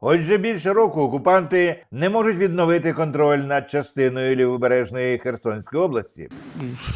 Отже, більше року окупанти не можуть відновити контроль над частиною лівобережної Херсонської області.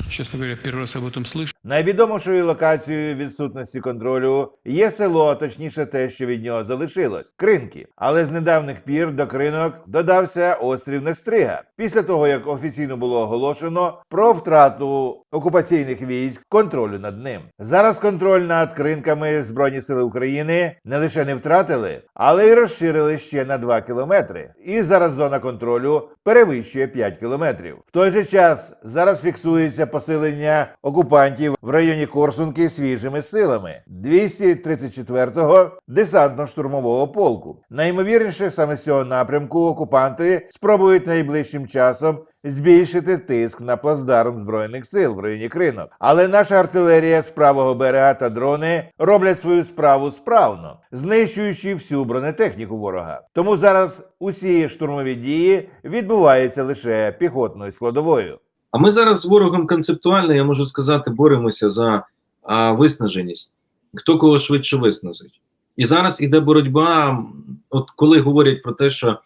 Честно говоря, первый раз об этом слышу. Найвідомішою локацією відсутності контролю є село, а точніше те, що від нього залишилось кринки. Але з недавніх пір до кринок додався острів Нестрига. Після того як офіційно було оголошено про втрату окупаційних військ контролю над ним. Зараз контроль над кринками Збройні сили України не лише не втратили, але й розширили ще на 2 кілометри. І зараз зона контролю перевищує 5 кілометрів. В той же час зараз фіксується посилення окупантів в районі Корсунки свіжими силами 234-го десантно-штурмового полку. Найімовірніше, саме з цього напрямку окупанти спробують найближчим часом збільшити тиск на плацдарм збройних сил в районі Кринок. Але наша артилерія з правого берега та дрони роблять свою справу справно, знищуючи всю бронетехніку ворога. Тому зараз усі штурмові дії відбуваються лише піхотною складовою. А ми зараз з ворогом концептуально, я можу сказати, боремося за а, виснаженість. Хто кого швидше виснажить. І зараз іде боротьба. От коли говорять про те, що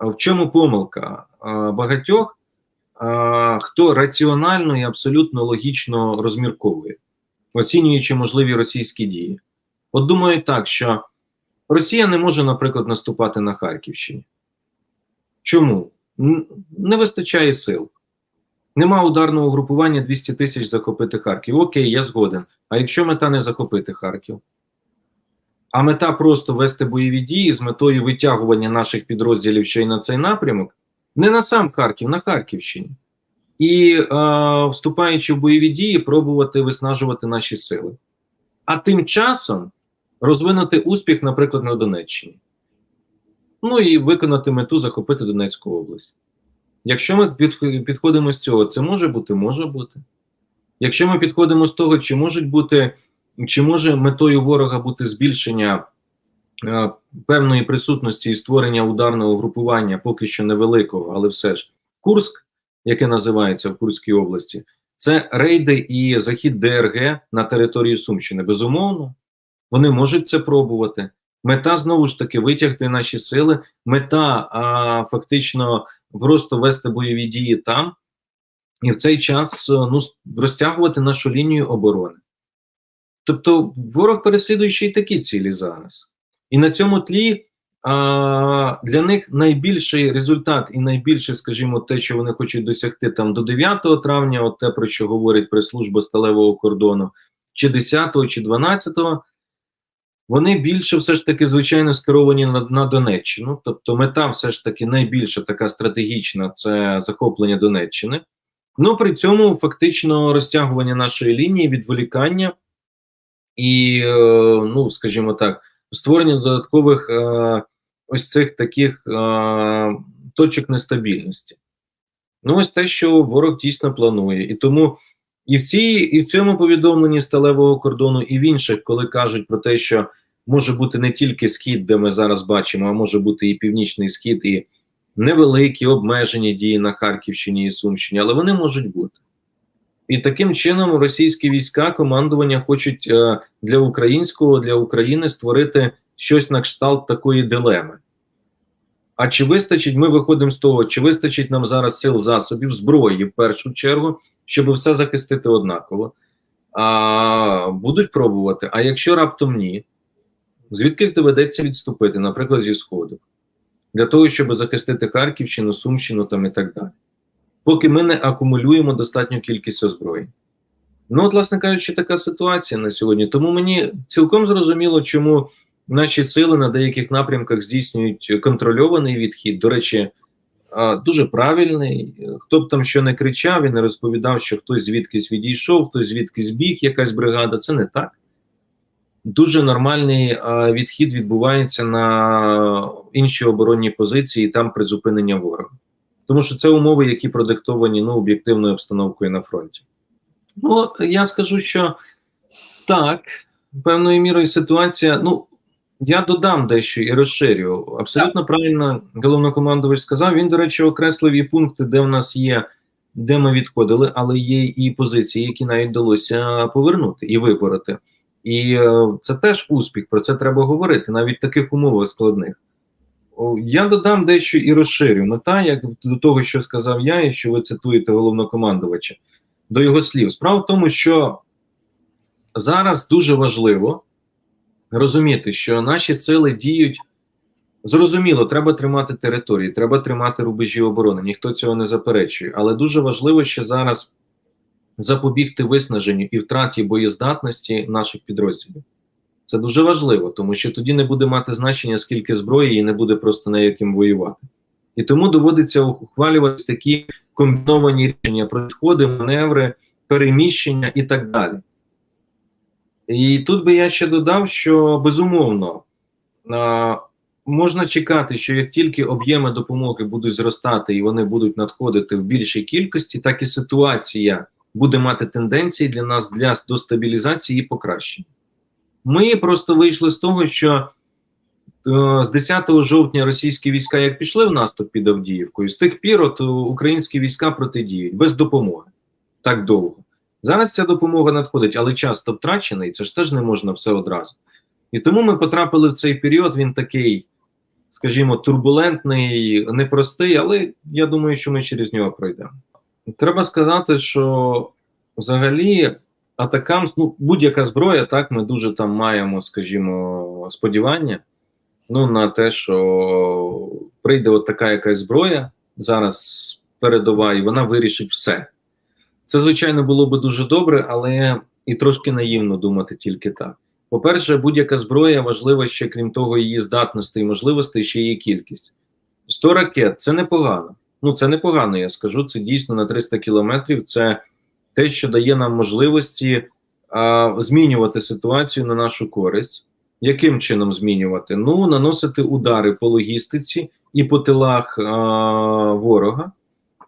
в чому помилка а, багатьох, хто раціонально і абсолютно логічно розмірковує, оцінюючи можливі російські дії. От думаю так, що Росія не може, наприклад, наступати на Харківщині. Чому? Не вистачає сил. Нема ударного групування 200 тисяч захопити Харків. Окей, я згоден. А якщо мета не захопити Харків? А мета просто вести бойові дії з метою витягування наших підрозділів ще й на цей напрямок, не на сам Харків, на Харківщині. І е, вступаючи в бойові дії, пробувати виснажувати наші сили. А тим часом розвинути успіх, наприклад, на Донеччині. Ну і виконати мету захопити Донецьку область. Якщо ми підходимо з цього, це може бути, може бути. Якщо ми підходимо з того, чи можуть бути, чи може метою ворога бути збільшення певної присутності і створення ударного групування, поки що невеликого, але все ж Курск, яке називається в Курській області, це рейди і захід ДРГ на територію Сумщини. Безумовно, вони можуть це пробувати. Мета знову ж таки витягти наші сили. Мета а, фактично просто вести бойові дії там, і в цей час е, ну, розтягувати нашу лінію оборони. Тобто ворог переслідує ще й такі цілі зараз. І на цьому тлі а, для них найбільший результат і найбільше, скажімо, те, що вони хочуть досягти там до 9 травня, от те, про що говорить прес-служба сталевого кордону, чи 10, чи 12, вони більше все ж таки, звичайно, скеровані на, на Донеччину. Тобто, мета все ж таки найбільша така стратегічна це захоплення Донеччини. Ну при цьому фактично розтягування нашої лінії, відволікання і, е, ну скажімо так, створення додаткових е, ось цих таких е, точок нестабільності. Ну, ось те, що ворог дійсно планує, і тому і в цій, і в цьому повідомленні сталевого кордону, і в інших, коли кажуть про те, що може бути не тільки схід, де ми зараз бачимо, а може бути і північний схід, і невеликі обмежені дії на Харківщині і Сумщині, але вони можуть бути. І таким чином російські війська командування хочуть е, для українського для України створити щось на кшталт такої дилеми. А чи вистачить, ми виходимо з того, чи вистачить нам зараз сил засобів, зброї в першу чергу, щоб все захистити однаково. А, будуть пробувати. А якщо раптом ні, звідкись доведеться відступити, наприклад, зі Сходу, для того, щоб захистити Харківщину, Сумщину там і так далі. Поки ми не акумулюємо достатню кількість озброєнь. Ну, от, власне кажучи, така ситуація на сьогодні. Тому мені цілком зрозуміло, чому наші сили на деяких напрямках здійснюють контрольований відхід. До речі, дуже правильний. Хто б там що не кричав і не розповідав, що хтось звідкись відійшов, хтось звідкись біг, якась бригада. Це не так. Дуже нормальний відхід відбувається на інші оборонні позиції, і там призупинення ворога. Тому що це умови, які продиктовані ну, об'єктивною обстановкою на фронті. Ну, я скажу, що так, певною мірою ситуація. Ну, я додам дещо і розширю. Абсолютно правильно головнокомандувач сказав. Він, до речі, окреслив і пункти, де в нас є, де ми відходили, але є і позиції, які навіть вдалося повернути і вибороти. І е, це теж успіх. Про це треба говорити, навіть в таких умовах складних. Я додам дещо і розширю. Мета, як до того, що сказав я, і що ви цитуєте головнокомандувача, до його слів. Справа в тому, що зараз дуже важливо розуміти, що наші сили діють. Зрозуміло, треба тримати території, треба тримати рубежі оборони. Ніхто цього не заперечує. Але дуже важливо ще зараз запобігти виснаженню і втраті боєздатності наших підрозділів. Це дуже важливо, тому що тоді не буде мати значення, скільки зброї, і не буде просто на яким воювати. І тому доводиться ухвалювати такі комбіновані рішення, підходи, маневри, переміщення і так далі. І тут би я ще додав, що безумовно можна чекати, що як тільки об'єми допомоги будуть зростати і вони будуть надходити в більшій кількості, так і ситуація буде мати тенденції для нас для до стабілізації і покращення. Ми просто вийшли з того, що е, з 10 жовтня російські війська як пішли в наступ під Авдіївкою, з тих пір от українські війська протидіють без допомоги так довго. Зараз ця допомога надходить, але часто втрачена, і це ж теж не можна все одразу. І тому ми потрапили в цей період. Він такий, скажімо, турбулентний, непростий, але я думаю, що ми через нього пройдемо. Треба сказати, що взагалі атакамс, ну будь-яка зброя, так ми дуже там маємо, скажімо, сподівання ну, на те, що прийде от така якась зброя зараз передова, і вона вирішить все. Це, звичайно, було би дуже добре, але і трошки наївно думати тільки так. По-перше, будь-яка зброя важлива ще, крім того, її здатності і можливостей, ще її кількість. 100 ракет це непогано. Ну, це непогано, я скажу. Це дійсно на 300 кілометрів. Це те, що дає нам можливості а, змінювати ситуацію на нашу користь. Яким чином змінювати? Ну, наносити удари по логістиці і по тилах а, ворога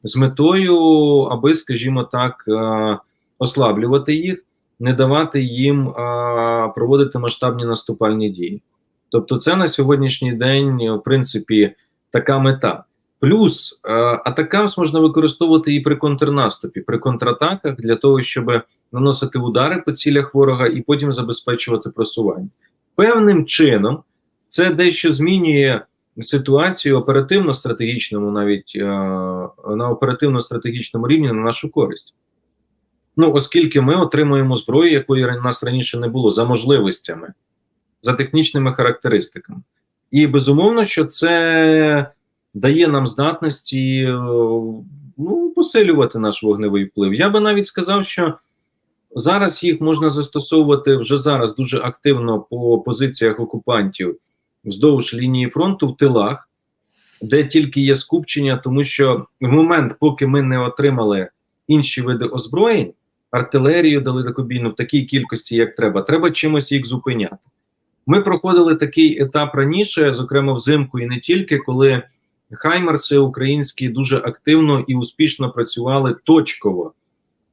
з метою, аби, скажімо так, а, ослаблювати їх, не давати їм а, проводити масштабні наступальні дії. Тобто, це на сьогоднішній день, в принципі, така мета. Плюс е, атакамс можна використовувати і при контрнаступі, при контратаках для того, щоб наносити удари по цілях ворога і потім забезпечувати просування. Певним чином це дещо змінює ситуацію оперативно-стратегічному, навіть е, на оперативно-стратегічному рівні на нашу користь. Ну, оскільки ми отримуємо зброю, якої нас раніше не було, за можливостями, за технічними характеристиками. І безумовно, що це дає нам здатності е, ну, посилювати наш вогневий вплив. Я би навіть сказав, що зараз їх можна застосовувати вже зараз дуже активно по позиціях окупантів вздовж лінії фронту в тилах, де тільки є скупчення, тому що в момент, поки ми не отримали інші види озброєнь, артилерію далекобійну в такій кількості, як треба, треба чимось їх зупиняти. Ми проходили такий етап раніше, зокрема взимку, і не тільки коли. Хаймерси українські дуже активно і успішно працювали точково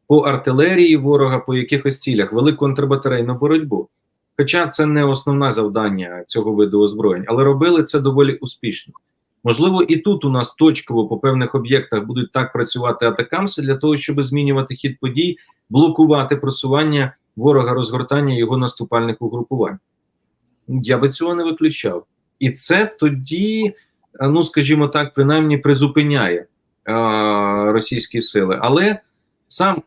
по артилерії ворога, по якихось цілях, вели контрбатарейну боротьбу. Хоча це не основне завдання цього виду озброєнь, але робили це доволі успішно. Можливо, і тут у нас точково по певних об'єктах будуть так працювати атакамси для того, щоб змінювати хід подій, блокувати просування ворога, розгортання його наступальних угрупувань. Я би цього не виключав. І це тоді ну скажімо так, принаймні призупиняє російські сили. Але сам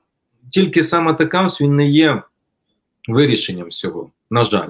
тільки сам атакамс він не є вирішенням всього, на жаль.